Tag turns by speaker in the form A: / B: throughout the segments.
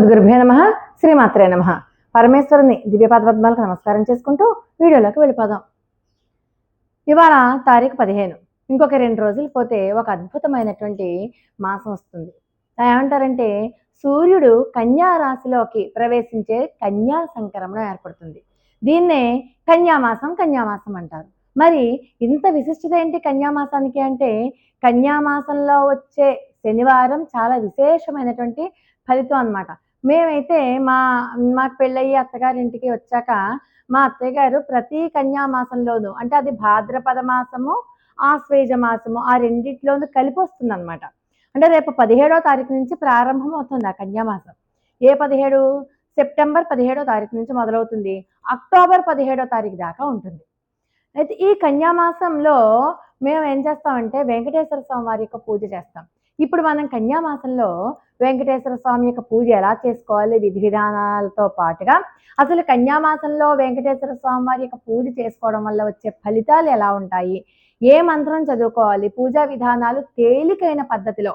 A: గురుభే నమ శ్రీమాత్రే నమ. పరమేశ్వరుని దివ్యపాద పద్మాలకు నమస్కారం చేసుకుంటూ వీడియోలోకి వెళ్ళిపోదాం. ఇవాళ తారీఖు పదిహేను. ఇంకొక రెండు రోజులు పోతే ఒక అద్భుతమైనటువంటి మాసం వస్తుంది. ఏమంటారంటే సూర్యుడు కన్యా రాశిలోకి ప్రవేశించే కన్యా సంక్రమణం ఏర్పడుతుంది. దీన్నే కన్యామాసం కన్యామాసం అంటారు. మరి ఇంత విశిష్టత ఏంటి కన్యామాసానికి అంటే కన్యామాసంలో వచ్చే శనివారం చాలా విశేషమైనటువంటి ఫలితం అన్నమాట. మేమైతే మా మాకు పెళ్ళయ్యి అత్తగారింటికి వచ్చాక మా అత్తయ్య గారు ప్రతి కన్యామాసంలోనూ అంటే అది భాద్రపద మాసము ఆశ్వేజ మాసము ఆ రెండిట్లోనూ కలిపి వస్తుంది అనమాట అంటే రేపు పదిహేడో తారీఖు నుంచి ప్రారంభం అవుతుంది ఆ కన్యామాసం. ఏ పదిహేడు? సెప్టెంబర్ పదిహేడో తారీఖు నుంచి మొదలవుతుంది. అక్టోబర్ పదిహేడో తారీఖు దాకా ఉంటుంది. అయితే ఈ కన్యామాసంలో మేము ఏం చేస్తామంటే వెంకటేశ్వర స్వామి వారి యొక్క పూజ చేస్తాం. ఇప్పుడు మనం కన్యామాసంలో వెంకటేశ్వర స్వామి యొక్క పూజ ఎలా చేసుకోవాలి? విధి విధానాలతో పాటుగా అసలు కన్యామాసంలో వెంకటేశ్వర స్వామి వారి యొక్క పూజ చేసుకోవడం వల్ల వచ్చే ఫలితాలు ఎలా ఉంటాయి? ఏ మంత్రం చదువుకోవాలి? పూజా విధానాలు తేలికైన పద్ధతిలో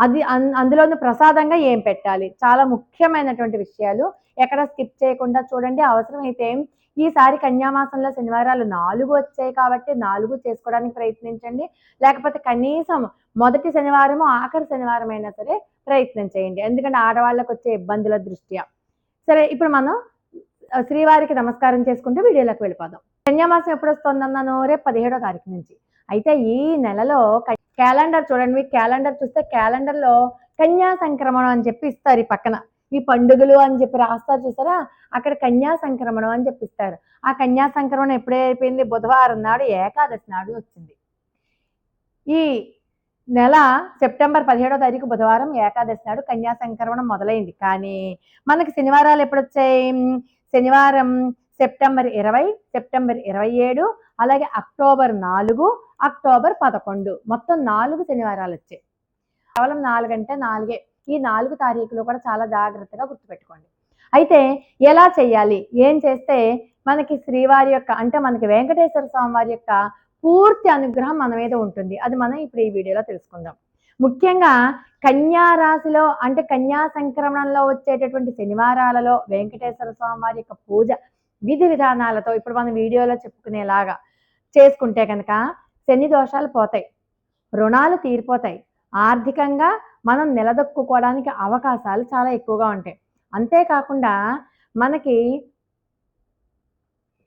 A: అది అన్- ఉన్న ప్రసాదంగా ఏం పెట్టాలి? చాలా ముఖ్యమైనటువంటి విషయాలు. ఎక్కడ స్కిప్ చేయకుండా చూడండి. అవసరమైతే ఈసారి కన్యామాసంలో శనివారాలు నాలుగు వచ్చాయి కాబట్టి నాలుగు చేసుకోవడానికి ప్రయత్నించండి. లేకపోతే కనీసం మొదటి శనివారము ఆఖరి శనివారం అయినా సరే ప్రయత్నం చేయండి. ఎందుకంటే ఆడవాళ్ళకు వచ్చే ఇబ్బందుల దృష్ట్యా. సరే ఇప్పుడు మనం శ్రీవారికి నమస్కారం చేసుకుంటూ వీడియోలోకి వెళ్ళిపోదాం. కన్యామాసం ఎప్పుడు వస్తుందన్నాను రేపు పదిహేడో తారీఖు నుంచి. అయితే ఈ నెలలో క్యాలెండర్ చూడండి మీ క్యాలెండర్ చూస్తే క్యాలెండర్లో కన్యా సంక్రమణం అని చెప్పి ఇస్తారు ఈ పక్కన. ఈ పండుగలు అని చెప్పి రాస్తారు చూసారా? అక్కడ కన్యా సంక్రమణం అని చెప్పిస్తారు ఆ కన్యా సంక్రమణం ఎప్పుడే అయిపోయింది? బుధవారం నాడు ఏకాదశి నాడు వచ్చింది. ఈ నెల సెప్టెంబర్ పదిహేడో తారీఖు బుధవారం ఏకాదశి నాడు కన్యా సంక్రమణం మొదలైంది. కానీ మనకి శనివారాలు ఎప్పుడు వచ్చాయి? శనివారం సెప్టెంబర్ ఇరవై సెప్టెంబర్ ఇరవై ఏడు అలాగే అక్టోబర్ నాలుగు అక్టోబర్ పదకొండు. మొత్తం నాలుగు శనివారాలు వచ్చాయి కేవలం నాలుగంటే నాలుగే. ఈ నాలుగు తారీఖులు కూడా చాలా జాగ్రత్తగా గుర్తుపెట్టుకోండి. అయితే ఎలా చేయాలి? ఏం చేస్తే మనకి శ్రీవారి యొక్క అంటే మనకి వెంకటేశ్వర స్వామి వారి యొక్క పూర్తి అనుగ్రహం మన మీద ఉంటుంది. అది మనం ఇప్పుడు ఈ వీడియోలో తెలుసుకుందాం. ముఖ్యంగా కన్యా రాశిలో అంటే కన్యా సంక్రమణంలో వచ్చేటటువంటి శనివారాలలో వెంకటేశ్వర స్వామి వారి యొక్క పూజ విధి విధానాలతో ఇప్పుడు మనం వీడియోలో చెప్పుకునేలాగా చేసుకుంటే కనుక శని దోషాలు పోతాయి. రుణాలు తీరిపోతాయి. ఆర్థికంగా మనం నిలదొక్కుకోవడానికి అవకాశాలు చాలా ఎక్కువగా ఉంటాయి. అంతేకాకుండా మనకి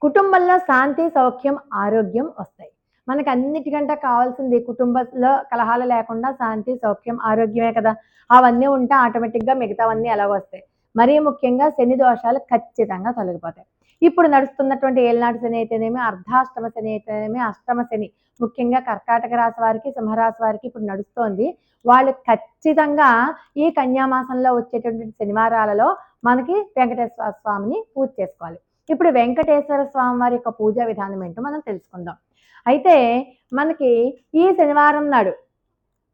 A: కుటుంబంలో శాంతి సౌఖ్యం ఆరోగ్యం వస్తాయి. మనకి అన్నిటికంటే కావాల్సింది కుటుంబంలో కలహాలు లేకుండా శాంతి సౌఖ్యం ఆరోగ్యమే కదా. అవన్నీ ఉంటే ఆటోమేటిక్గా మిగతావన్నీ ఎలాగొస్తాయి మరీ ముఖ్యంగా శని దోషాలు ఖచ్చితంగా తొలగిపోతాయి. ఇప్పుడు నడుస్తున్నటువంటి ఏలనాటి శని అయితేనేమి అర్ధాష్టమ శని అయితేనేమి అష్టమ శని. ముఖ్యంగా కర్కాటక రాశి వారికి సింహరాశి వారికి ఇప్పుడు నడుస్తోంది. వాళ్ళు ఖచ్చితంగా ఈ కన్యామాసంలో వచ్చేటటువంటి శనివారాలలో మనకి వెంకటేశ్వర స్వామిని పూజ చేసుకోవాలి. ఇప్పుడు వెంకటేశ్వర స్వామి వారి యొక్క పూజా విధానం ఏంటో మనం తెలుసుకుందాం. అయితే మనకి ఈ శనివారం నాడు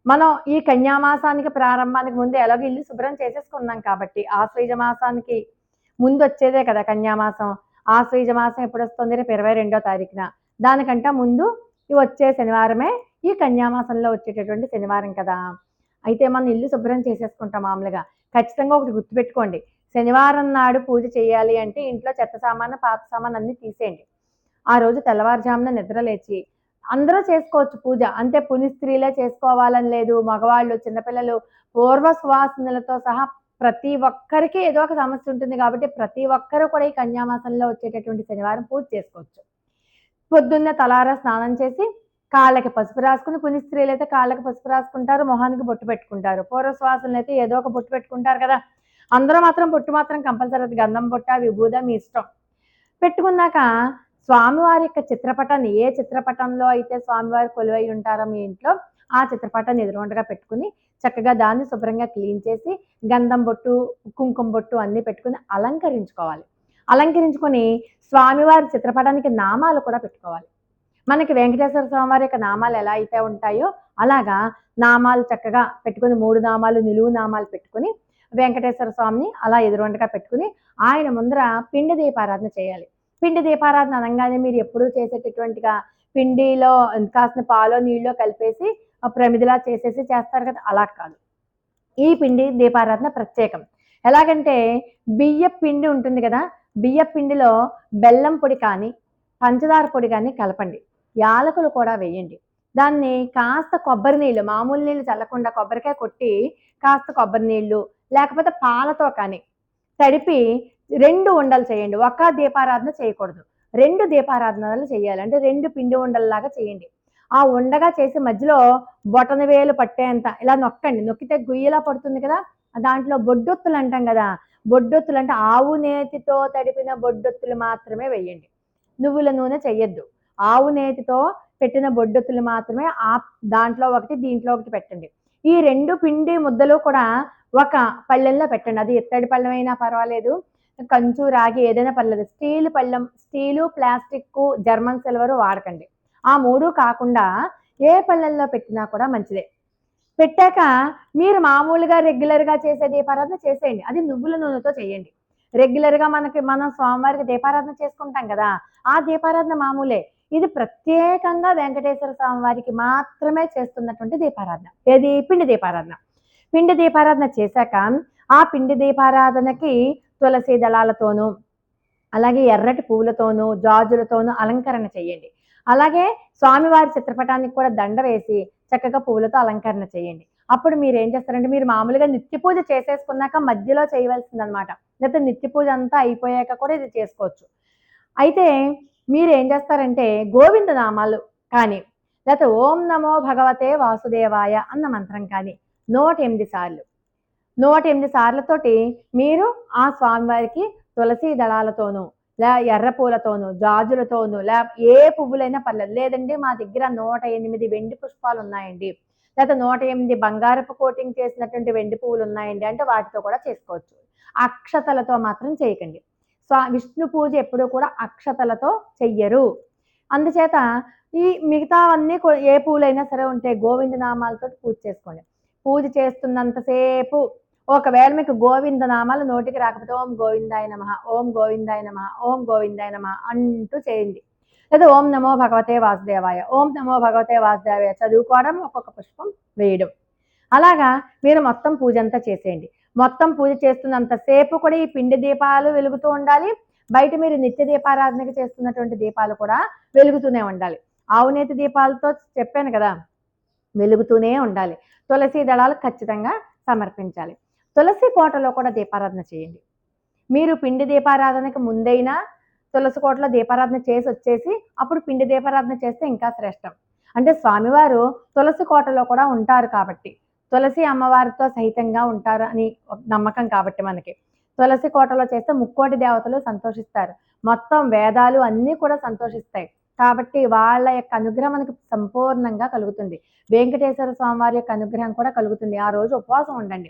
A: మనం ఈ కన్యామాసానికి ప్రారంభానికి ముందు ఎలాగో ఇల్లు శుభ్రం చేసేసుకున్నాం కాబట్టి ఆశ్వయుజ మాసానికి ముందు వచ్చేదే కదా కన్యామాసం. ఆశ్వయుజ మాసం ఎప్పుడు వస్తుంది రేపు ఇరవై రెండో తారీఖున. దానికంటే ముందు ఈ వచ్చే శనివారమే ఈ కన్యామాసంలో వచ్చేటటువంటి శనివారం కదా. అయితే మనం ఇల్లు శుభ్రం చేసేసుకుంటాం మామూలుగా. ఖచ్చితంగా ఒకటి గుర్తుపెట్టుకోండి. శనివారం నాడు పూజ చేయాలి అంటే ఇంట్లో చెత్త సామాను పాత సామాన్ అన్ని తీసేయండి. ఆ రోజు తెల్లవారుజామున నిద్ర లేచి అందరూ చేసుకోవచ్చు పూజ. అంటే పుని స్త్రీలే చేసుకోవాలని లేదు. మగవాళ్ళు చిన్నపిల్లలు పూర్వ సువాసనలతో సహా ప్రతి ఒక్కరికి ఏదో ఒక సమస్య ఉంటుంది కాబట్టి ప్రతి ఒక్కరూ కూడా ఈ కన్యామాసంలో వచ్చేటటువంటి శనివారం పూజ చేసుకోవచ్చు. పొద్దున్నే తలారా స్నానం చేసి కాళ్ళకి పసుపు రాసుకుని కొన్ని స్త్రీలు అయితే కాళ్ళకి పసుపు రాసుకుంటారు మొహానికి బొట్టు పెట్టుకుంటారు. పూర్వ అయితే ఏదో ఒక బొట్టు పెట్టుకుంటారు కదా. అందరూ మాత్రం బొట్టు మాత్రం కంపల్సరీ గంధం బొట్ట విభూద మీ ఇష్టం. పెట్టుకున్నాక స్వామివారి యొక్క చిత్రపటాన్ని ఏ చిత్రపటంలో అయితే స్వామివారి కొలువై ఉంటారో మీ ఇంట్లో ఆ చిత్రపటాన్ని ఎదురుగుండగా పెట్టుకుని చక్కగా దాన్ని శుభ్రంగా క్లీన్ చేసి గంధం బొట్టు కుంకుమ బొట్టు అన్నీ పెట్టుకుని అలంకరించుకోవాలి. అలంకరించుకొని స్వామివారి చిత్రపటానికి నామాలు కూడా పెట్టుకోవాలి. మనకి వెంకటేశ్వర స్వామివారి యొక్క నామాలు ఎలా అయితే ఉంటాయో అలాగా నామాలు చక్కగా పెట్టుకుని మూడు నామాలు నిలువు నామాలు పెట్టుకుని వెంకటేశ్వర స్వామిని అలా ఎదురుండగా పెట్టుకుని ఆయన ముందర పిండి దీపారాధన చేయాలి. పిండి దీపారాధన అనగానే మీరు ఎప్పుడూ చేసేటటువంటిగా పిండిలో కాసిన పాలో నీళ్ళో కలిపేసి ప్రమిదిలా చేసేసి చేస్తారు కదా అలా కాదు. ఈ పిండి దీపారాధన ప్రత్యేకం. ఎలాగంటే బియ్య పిండి ఉంటుంది కదా బియ్య పిండిలో బెల్లం పొడి కానీ పంచదార పొడి కానీ కలపండి. యాలకులు కూడా వేయండి. దాన్ని కాస్త కొబ్బరి నీళ్ళు మామూలు నీళ్ళు చల్లకుండా కొబ్బరికాయ కొట్టి కాస్త కొబ్బరి నీళ్ళు లేకపోతే పాలతో కానీ తడిపి రెండు ఉండలు చేయండి. ఒక్క దీపారాధన చేయకూడదు. రెండు దీపారాధనలు చేయాలంటే రెండు పిండి ఉండల్లాగా చేయండి. ఆ ఉండగా చేసి మధ్యలో బొటన వేలు పట్టేంత. ఇలా నొక్కండి. నొక్కితే గుయ్యలా పడుతుంది కదా? దాంట్లో బొడ్డొత్తులు అంటాం కదా? బొడ్డొత్తులు అంటే ఆవు నేతితో తడిపిన బొడ్డొత్తులు మాత్రమే వేయండి. నువ్వుల నూనె చెయ్యొద్దు. ఆవు నేతితో పెట్టిన బొడ్డొత్తులు మాత్రమే ఆ దాంట్లో ఒకటి దీంట్లో ఒకటి పెట్టండి. ఈ రెండు పిండి ముద్దలు కూడా ఒక పళ్ళెంలో పెట్టండి. అది ఎత్తడి పళ్ళెం అయినా పర్వాలేదు. కంచు రాగి ఏదైనా పర్లేదు. స్టీల్ పళ్ళెం స్టీలు ప్లాస్టిక్ జర్మన్ సిల్వర్ వాడకండి. ఆ మూడు కాకుండా ఏ పళ్ళల్లో పెట్టినా కూడా మంచిదే. పెట్టాక మీరు మామూలుగా రెగ్యులర్గా చేసే దీపారాధన చేసేయండి. అది నువ్వుల నూనెతో చేయండి. రెగ్యులర్గా మనకి మనం స్వామివారికి దీపారాధన చేసుకుంటాం కదా ఆ దీపారాధన మామూలే. ఇది ప్రత్యేకంగా వెంకటేశ్వర స్వామి వారికి మాత్రమే చేస్తున్నటువంటి దీపారాధన. ఏది? పిండి దీపారాధన. పిండి దీపారాధన చేశాక ఆ పిండి దీపారాధనకి తులసి దళాలతోనూ అలాగే ఎర్రటి పువ్వులతోనూ జాజులతోనూ అలంకరణ చేయండి. అలాగే స్వామివారి చిత్రపటానికి కూడా దండ వేసి చక్కగా పువ్వులతో అలంకరణ చేయండి. అప్పుడు మీరు ఏం చేస్తారంటే మీరు మామూలుగా నిత్య పూజ చేసేసుకున్నాక మధ్యలో చేయవలసిందనమాట. లేకపోతే నిత్య పూజ అంతా అయిపోయాక కూడా ఇది చేసుకోవచ్చు. అయితే మీరు ఏం చేస్తారంటే గోవింద నామాలు కానీ లేకపోతే ఓం నమో భగవతే వాసుదేవాయ అన్న మంత్రం కానీ నూట ఎనిమిది సార్లు. నూట ఎనిమిది సార్లతోటి మీరు ఆ స్వామివారికి తులసి దళాలతోనూ లే ఎర్ర పూలతోనూ జాజులతోనూ లే ఏ పువ్వులైనా పర్లేదు. లేదండి మా దగ్గర నూట ఎనిమిది వెండి పుష్పాలు ఉన్నాయండి. లేకపోతే నూట ఎనిమిది బంగారపు కోటింగ్ చేసినటువంటి వెండి పువ్వులు ఉన్నాయండి అంటే వాటితో కూడా చేసుకోవచ్చు. అక్షతలతో మాత్రం చేయకండి. స్వా విష్ణు పూజ ఎప్పుడూ కూడా అక్షతలతో చెయ్యరు. అందుచేత ఈ మిగతావన్నీ ఏ పూలైనా సరే ఉంటే గోవింద నామాలతో పూజ చేసుకోండి. పూజ చేస్తున్నంతసేపు ఒకవేళ మీకు గోవింద నామాలు నోటికి రాకపోతే ఓం గోవిందాయ నమ ఓం గోవిందాయ నమ ఓం గోవిందాయ నమ అంటూ చేయండి. లేదా ఓం నమో భగవతే వాసుదేవాయ ఓం నమో భగవతే వాసుదేవాయ చదువుకోవడం ఒక్కొక్క పుష్పం వేయడం. అలాగా మీరు మొత్తం పూజ అంతా చేసేయండి. మొత్తం పూజ చేస్తున్నంతసేపు కూడా ఈ పిండి దీపాలు వెలుగుతూ ఉండాలి. బయట మీరు నిత్య దీపారాధనకి చేస్తున్నటువంటి దీపాలు కూడా వెలుగుతూనే ఉండాలి. ఆవునేతి దీపాలతో చెప్పాను కదా వెలుగుతూనే ఉండాలి. తులసి దళాలు ఖచ్చితంగా సమర్పించాలి. తులసి కోటలో కూడా దీపారాధన చేయండి. మీరు పిండి దీపారాధనకి ముందైనా తులసి కోటలో దీపారాధన చేసి వచ్చేసి అప్పుడు పిండి దీపారాధన చేస్తే ఇంకా శ్రేష్టం. అంటే స్వామివారు తులసి కోటలో కూడా ఉంటారు కాబట్టి తులసి అమ్మవారితో సహితంగా ఉంటారు అని నమ్మకం కాబట్టి మనకి. తులసి కోటలో చేస్తే ముక్కోటి దేవతలు సంతోషిస్తారు. మొత్తం వేదాలు అన్నీ కూడా సంతోషిస్తాయి. కాబట్టి వాళ్ళ యొక్క అనుగ్రహం మనకు సంపూర్ణంగా కలుగుతుంది. వెంకటేశ్వర స్వామి వారి యొక్క అనుగ్రహం కూడా కలుగుతుంది. ఆ రోజు ఉపవాసం ఉండండి.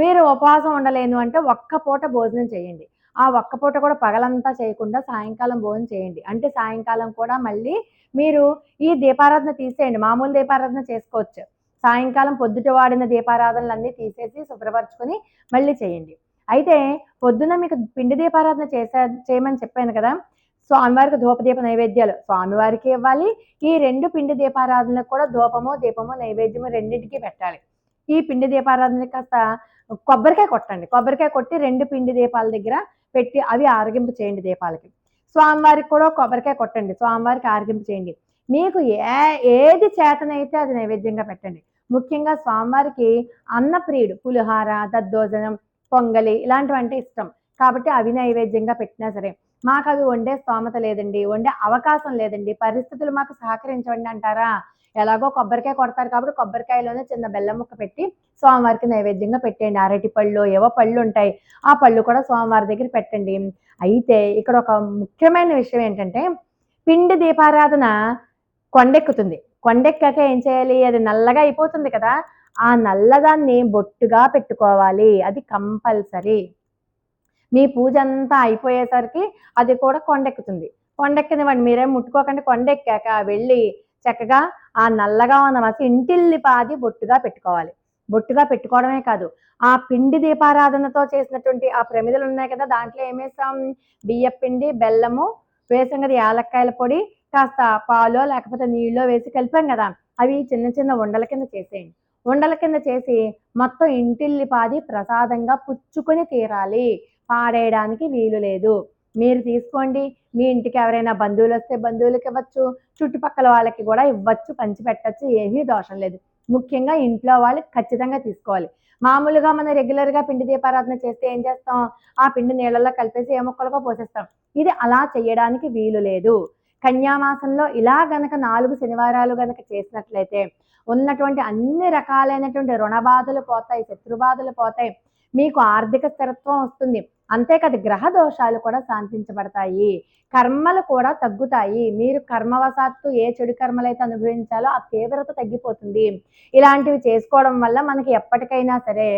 A: మీరు ఉపవాసం ఉండలేను అంటే ఒక్క పూట భోజనం చేయండి. ఆ ఒక్క పూట కూడా పగలంతా చేయకుండా సాయంకాలం భోజనం చేయండి. అంటే సాయంకాలం కూడా మళ్ళీ మీరు ఈ దీపారాధన తీసేయండి. మామూలు దీపారాధన చేసుకోవచ్చు. సాయంకాలం పొద్దుట వాడిన దీపారాధనలన్నీ తీసేసి శుభ్రపరచుకొని మళ్ళీ చేయండి. అయితే పొద్దున మీకు పిండి దీపారాధన చేసే చేయమని చెప్పాను కదా. స్వామివారికి ధూపదీప నైవేద్యాలు స్వామివారికి ఇవ్వాలి. ఈ రెండు పిండి దీపారాధనకు కూడా ధూపము దీపము నైవేద్యము రెండింటికి పెట్టాలి. ఈ పిండి దీపారాధన కాస్త కొబ్బరికాయ కొట్టండి. కొబ్బరికాయ కొట్టి రెండు పిండి దీపాల దగ్గర పెట్టి అవి ఆరగింపు చేయండి దీపాలకి. స్వామివారికి కూడా కొబ్బరికాయ కొట్టండి. స్వామివారికి ఆరగింపు చేయండి. మీకు ఏ ఏది చేతనైతే అది నైవేద్యంగా పెట్టండి. ముఖ్యంగా స్వామివారికి అన్నప్రియుడు పులిహార దద్దోజనం పొంగలి ఇలాంటివంటే ఇష్టం. కాబట్టి అవి నైవేద్యంగా పెట్టినా సరే మాకు అవి వండే స్తోమత లేదండి వండే అవకాశం లేదండి. పరిస్థితులు మాకు సహకరించండి అంటారా? ఎలాగో కొబ్బరికాయ కొడతారు కాబట్టి కొబ్బరికాయలోనే చిన్న బెల్లం ముక్క పెట్టి స్వామివారికి నైవేద్యంగా పెట్టండి అరటి పళ్ళు ఏవో పళ్ళు ఉంటాయి. ఆ పళ్ళు కూడా స్వామివారి దగ్గర పెట్టండి. అయితే ఇక్కడ ఒక ముఖ్యమైన విషయం ఏంటంటే పిండి దీపారాధన కొండెక్కుతుంది. కొండెక్కాక ఏం చేయాలి? అది నల్లగా అయిపోతుంది కదా. ఆ నల్లదాన్ని బొట్టుగా పెట్టుకోవాలి. అది కంపల్సరీ. మీ పూజ అంతా అయిపోయేసరికి అది కూడా కొండెక్కుతుంది. కొండెక్కనివ్వండి మీరేం ముట్టుకోకండి. కొండెక్కాక వెళ్ళి చక్కగా ఆ నల్లగా ఉన్న మసి ఇంటిల్లి పాది బొట్టుగా పెట్టుకోవాలి. బొట్టుగా పెట్టుకోవడమే కాదు ఆ పిండి దీపారాధనతో చేసినటువంటి ఆ ప్రమిదలు ఉన్నాయి కదా దాంట్లో ఏమేసాం బియ్య పిండి బెల్లము వేసాం కదా యాలక్కాయల పొడి కాస్త పాలో లేకపోతే నీళ్ళో వేసి కలిపాం కదా అవి చిన్న చిన్న ఉండల కింద చేసేయండి. ఉండల కింద చేసి మొత్తం ఇంటిల్లి పాది ప్రసాదంగా పుచ్చుకొని తీరాలి. పాడేయడానికి వీలు లేదు. మీరు తీసుకోండి. మీ ఇంటికి ఎవరైనా బంధువులు వస్తే బంధువులకి ఇవ్వచ్చు. చుట్టుపక్కల వాళ్ళకి కూడా ఇవ్వచ్చు. పంచిపెట్టచ్చు. ఏమీ దోషం లేదు. ముఖ్యంగా ఇంట్లో వాళ్ళు ఖచ్చితంగా తీసుకోవాలి. మామూలుగా మనం రెగ్యులర్గా పిండి దీపారాధన చేస్తే ఏం చేస్తాం? ఆ పిండి నీళ్ళల్లో కలిపేసి ఏ మొక్కలకో పోసేస్తాం. ఇది అలా చేయడానికి వీలు లేదు. కన్యామాసంలో ఇలా గనక నాలుగు శనివారాలు గనక చేసినట్లయితే ఉన్నటువంటి అన్ని రకాలైనటువంటి రుణ బాధలు పోతాయి శత్రు బాధలు పోతాయి. మీకు ఆర్థిక స్థిరత్వం వస్తుంది. అంతేకాదు గ్రహ దోషాలు కూడా శాంతించబడతాయి. కర్మలు కూడా తగ్గుతాయి. మీరు కర్మవశాత్తు ఏ చెడు కర్మలైతే అనుభవించాలో ఆ తీవ్రత తగ్గిపోతుంది. ఇలాంటివి చేసుకోవడం వల్ల మనకి ఎప్పటికైనా సరే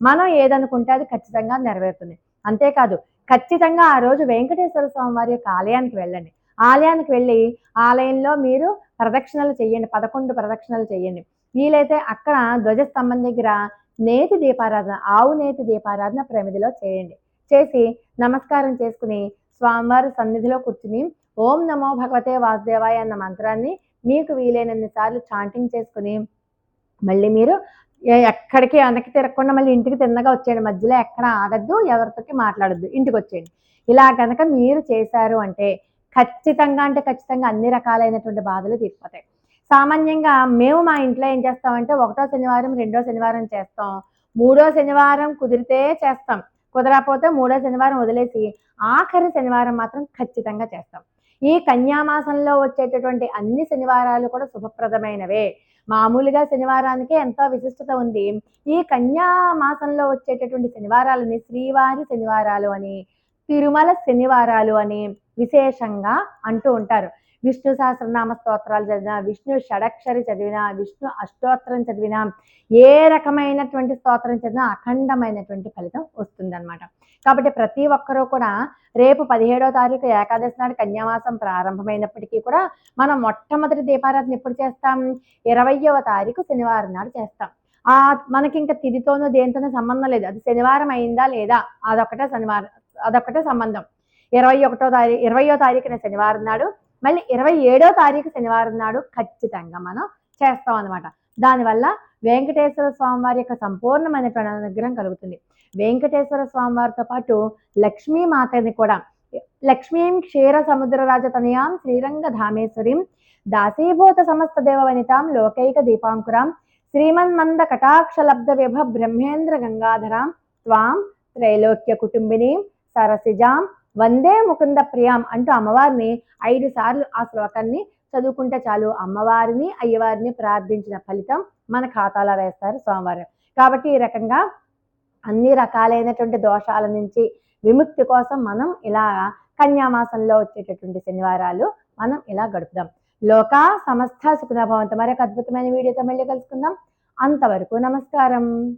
A: మనం ఏదనుకుంటే అది ఖచ్చితంగా నెరవేరుతుంది. అంతేకాదు ఖచ్చితంగా ఆ రోజు వెంకటేశ్వర స్వామి వారి యొక్క ఆలయానికి వెళ్ళండి. ఆలయానికి వెళ్ళి ఆలయంలో మీరు ప్రదక్షిణలు చేయండి. పదకొండు ప్రదక్షిణలు చేయండి. వీలైతే అక్కడ ధ్వజస్తంభం దగ్గర నేతి దీపారాధన ఆవు నేతి దీపారాధన ప్రమిదిలో చేయండి. చేసి నమస్కారం చేసుకుని స్వామివారి సన్నిధిలో కూర్చుని ఓం నమో భగవతే వాసుదేవాయ అన్న మంత్రాన్ని మీకు వీలైనన్ని సార్లు చాంటింగ్ చేసుకుని మళ్ళీ మీరు ఎక్కడికి వెనక్కి తిరగకుండా మళ్ళీ ఇంటికి తిన్నగా వచ్చేయండి. మధ్యలో ఎక్కడ ఆగద్దు ఎవరితోకి మాట్లాడద్దు ఇంటికి వచ్చేయండి. ఇలా కనుక మీరు చేశారు అంటే ఖచ్చితంగా అంటే ఖచ్చితంగా అన్ని రకాలైనటువంటి బాధలు తీరిపోతాయి. సామాన్యంగా మేము మా ఇంట్లో ఏం చేస్తామంటే ఒకటో శనివారం రెండో శనివారం చేస్తాం. మూడో శనివారం కుదిరితే చేస్తాం. కుదరకపోతే మూడో శనివారం వదిలేసి ఆఖరి శనివారం మాత్రం ఖచ్చితంగా చేస్తాం. ఈ కన్యామాసంలో వచ్చేటటువంటి అన్ని శనివారాలు కూడా శుభప్రదమైనవే. మామూలుగా శనివారానికే ఎంతో విశిష్టత ఉంది. ఈ కన్యా మాసంలో వచ్చేటటువంటి శనివారాలని శ్రీవారి శనివారాలు అని తిరుమల శనివారాలు అని విశేషంగా అంటూ ఉంటారు. విష్ణు సహస్రనామ స్తోత్రాలు చదివినా విష్ణు షడక్షరి చదివినా విష్ణు అష్టోత్తరం చదివినా ఏ రకమైనటువంటి స్తోత్రం చదివినా అఖండమైనటువంటి ఫలితం వస్తుందన్నమాట. కాబట్టి ప్రతి ఒక్కరూ కూడా రేపు పదిహేడవ తారీఖు ఏకాదశి నాడు కన్యామాసం ప్రారంభమైనప్పటికీ కూడా మనం మొట్టమొదటి దీపారాధన ఎప్పుడు చేస్తాం? ఇరవయవ తారీఖు శనివారం నాడు చేస్తాం. ఆ మనకి ఇంకా తిథితోనూ దేనితోనూ సంబంధం లేదు. అది శనివారం అయిందా లేదా? అదొకటే శనివారం అదొకటే సంబంధం. ఇరవై ఒకటో తారీఖు ఇరవయో తారీఖున శనివారం నాడు మళ్ళీ ఇరవై ఏడో తారీఖు శనివారం నాడు ఖచ్చితంగా మనం చేస్తాం అనమాట దానివల్ల వెంకటేశ్వర స్వామి వారి యొక్క సంపూర్ణమైన అనుగ్రహం కలుగుతుంది. వెంకటేశ్వర స్వామి వారితో పాటు లక్ష్మీమాతని కూడా లక్ష్మీం క్షీర సముద్ర తనయాం శ్రీరంగ ధామేశ్వరీం దాసీభూత సమస్త దేవవనితాం లోకైక దీపాంకురాం శ్రీమన్మంద కటాక్షలబ్ధ విభ బ్రహ్మేంద్ర గంగాధరాం త్వాం త్రైలోక్య కుటుంబినీం సరసిజాం వందే ముకుంద ప్రియాం అంటూ అమ్మవారిని ఐదు సార్లు ఆ శ్లోకాన్ని చదువుకుంటే చాలు. అమ్మవారిని అయ్యవారిని ప్రార్థించిన ఫలితం మన ఖాతాలో వేస్తారు సోమవారం కాబట్టి ఈ రకంగా అన్ని రకాలైనటువంటి దోషాల నుంచి విముక్తి కోసం మనం ఇలా కన్యామాసంలో వచ్చేటటువంటి శనివారాలు మనం ఇలా గడుపుదాం. లోకా సమస్త సుఖనభవంత మరొక అద్భుతమైన వీడియోతో మళ్ళీ కలుసుకుందాం. అంతవరకు నమస్కారం.